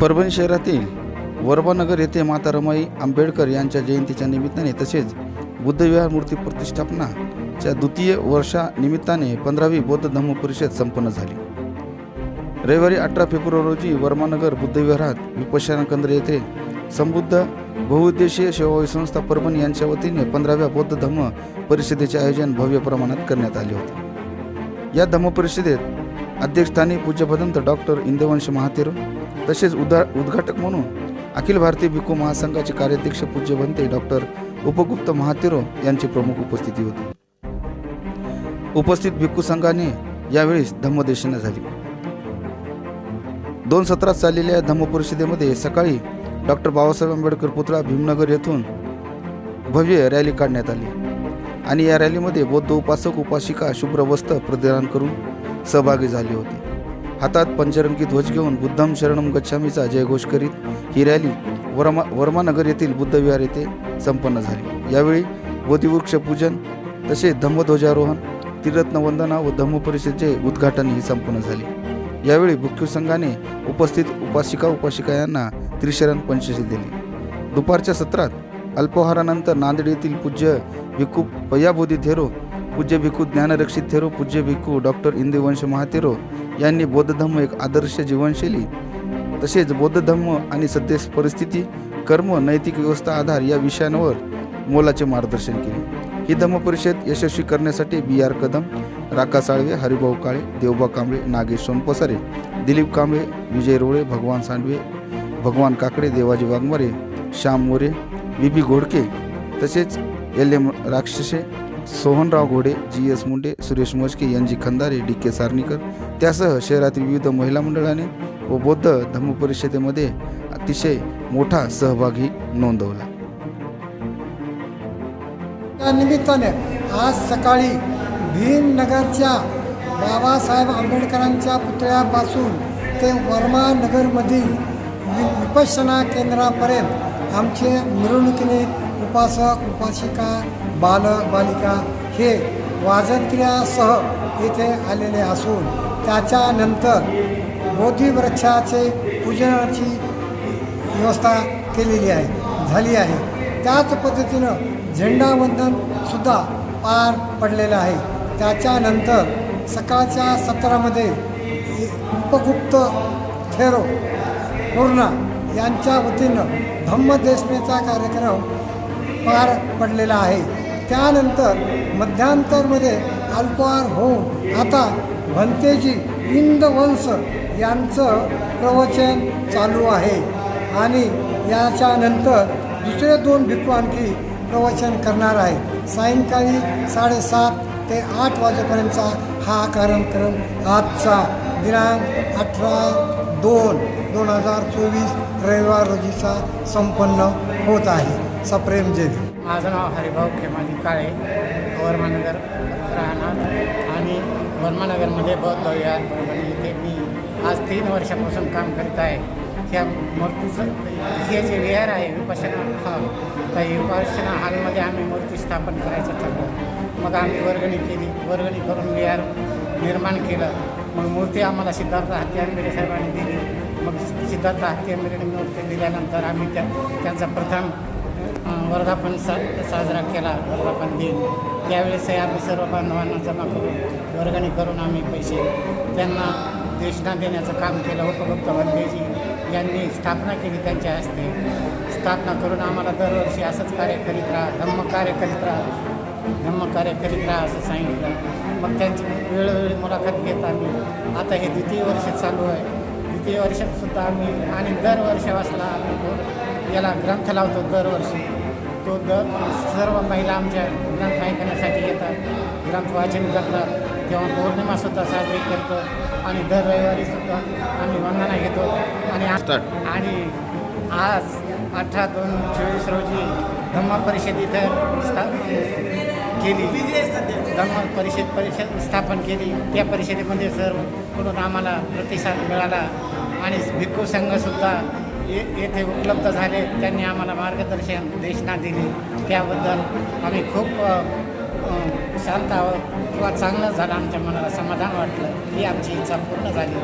परभणी शहरातील वर्मानगर येथे माता रमाई आंबेडकर यांच्या जयंतीच्या निमित्ताने तसेच बुद्धविहार मूर्ती प्रतिष्ठापनाच्या द्वितीय वर्षानिमित्ताने पंधरावी बौद्ध धम्म परिषद संपन्न झाली. रविवारी अठरा फेब्रुवारी रोजी वर्मानगर बुद्धविहारात विपश्यना केंद्र येथे समृद्ध बहुउद्देशीय सेवाभावी संस्था परभणी यांच्या वतीने पंधराव्या बौद्ध धम्म परिषदेचे आयोजन भव्य प्रमाणात करण्यात आले होते. या धम्म परिषदेत अध्यक्षस्थानी पूज्यभदंत डॉक्टर इंदवंश महातेरो तसेच उदा उद्घाटक म्हणून अखिल भारतीय भिक्खू महासंघाचे कार्याध्यक्ष पूज्य बनते डॉक्टर उपगुप्त महातेरो यांची प्रमुख उपस्थिती होती. उपस्थित भिक्खू संघाने यावेळी धम्मदेशना झाली. दोन सत्रात चाललेल्या धम्म परिषदेमध्ये सकाळी डॉक्टर बाबासाहेब आंबेडकर पुतळा भीमनगर येथून भव्य रॅली काढण्यात आली आणि या रॅलीमध्ये बौद्ध उपासक उपासिका शुभ्र वस्त्र प्रदान करून सहभागी झाले होते. हातात पंचरंगी ध्वज घेऊन बुद्धम शरणम गच्छामीचा जयघोष करीत ही रॅली वर्मा वर्मानगर येथील बुद्धविहार येथे संपन्न झाली. यावेळी बोधिवृक्ष पूजन तसेच धम्मध्वजारोहण त्रिरत्नवंदना व धम्म परिषदेचे उद्घाटनही संपन्न झाले. यावेळी भिक्खू संघाने उपस्थित उपासिका उपासिका यांना त्रिशरण पंचशी दिली. दुपारच्या सत्रात अल्पोहारानंतर नांदेड येथील पूज्य भिक्खू पय्याबोधी थेरो पूज्य भिक्खू ज्ञानरक्षित थेरो पूज्य भिक्खू डॉक्टर इंदिवंश महाथेरो यांनी बौद्ध धम्म एक आदर्श जीवनशैली तसेच बौद्ध धम्म आणि सद्य परिस्थिती कर्म नैतिक व्यवस्था आधार या विषयांवर मोलाचे मार्गदर्शन केले. ही धम्म परिषद यशस्वी करण्यासाठी बी आर कदम राका साळवे हरिभाऊ काळे देवबा कांबळे नागेश सोनपसारे दिलीप कांबळे विजय रोळे भगवान सांडवे भगवान काकडे देवाजी वाघमारे श्याम मोरे बी घोडके तसेच एल एम राक्षसे सोहनराव घोडे जी S Munde Suresh Mojke N G Khandare D K Sarnikar त्यासह शहरातील विविध महिला मंडळाने व बौद्ध धम्म परिषदेमध्ये अतिशय मोठा सहभागी नोंदवला. त्या निमित्ताने आज सकाळी भीमनगरच्या बाबासाहेब आंबेडकरांच्या पुतळ्यापासून ते वर्मा नगरमधील विपश्यना केंद्रापर्यंत आमचे मिरवणुकीने उपासक उपासिका बालक बालिका हे वाजंत्र्यासह येथे आलेले असून त्याच्यानंतर बोधिवृक्षाचे पूजनाची व्यवस्था केलेली आहे झाली आहे. त्याच पद्धतीनं झेंडावंदनसुद्धा पार पडलेलं आहे. त्याच्यानंतर सकाळच्या सत्रामध्ये उपगुप्त थेरो पूर्णा यांच्या वतीनं धम्मदेशनेचा कार्यक्रम पार पडलेला आहे. त्यानंतर मध्यांतरमध्ये अल्पहार होऊन आता भंतेजी इंदवंश यांचं प्रवचन चालू आहे. आणि याच्यानंतर दुसरे दोन भिक्खू आणखी प्रवचन करणार आहे सायंकाळी साडेसात ते आठ वाजेपर्यंतचा हा कार्यक्रम आजचा दिनांक अठरा दोन दोन हजार चोवीस रविवार रोजीचा संपन्न होत आहे. सप्रेम जेवी माझं नाव हरिभाऊ खेमाजी काळे वर्मानगर राहणार. आणि वर्मानगरमध्ये बौद्ध विहार परभणी इथे मी आज तीन वर्षापासून काम करीत आहे. ह्या मूर्तीचं हे जे विहार आहे विपश्यना हॉल त्या विपश्यना हॉलमध्ये आम्ही मूर्ती स्थापन करायचं ठरलं. मग आम्ही वर्गणी केली. वर्गणी करून विहार निर्माण केलं. मग मूर्ती आम्हाला सिद्धार्थ हत्यांबिरे साहेबांनी दिली. मग सिद्धार्थ हत्यांबिरेने मूर्ती दिल्यानंतर आम्ही त्या त्यांचा प्रथम वर्धापन सा साजरा केला वर्धापन दिन. त्यावेळेसही आम्ही सर्व बांधवांना जमा करून वर्गणी करून आम्ही पैसे त्यांना देशना देण्याचं काम केलं. उपगुप्त वंदेजी यांनी स्थापना केली त्यांच्या हस्ते. स्थापना करून आम्हाला दरवर्षी असंच कार्य करीत राहा धम्म कार्य करीत राहा. धम्म कार्य करीत राहा असं सांगितलं. मग त्यांची वेळोवेळी मुलाखत घेत आम्ही. आता हे द्वितीय वर्ष चालू आहे. द्वितीय वर्षात सुद्धा आम्ही आणि दरवर्षी वाचला आम्ही याला ग्रंथ लावतो दरवर्षी. तो द सर्व महिला आमच्या ग्रंथ ऐकण्यासाठी येतात. ग्रंथ वाचन करतात. तेव्हा पौर्णिमासुद्धा साजरी करतो. आणि दर रविवारीसुद्धा आम्ही वंदना घेतो. आणि. आणि आज अठरा दोन चोवीस रोजी धम्म परिषद इथं स्था केली. धम्म परिषद परिषद स्थापन केली. त्या परिषदेमध्ये सर्वकडून आम्हाला प्रतिसाद मिळाला. आणि भिक्खू संघसुद्धा येथे उपलब्ध झाले. त्यांनी आम्हाला मार्गदर्शन देशना दिली. त्याबद्दल आम्ही खूप शांत आहोत किंवा चांगलं झालं आमच्या मनाला समाधान वाटलं. ही आमची इच्छा पूर्ण झाली.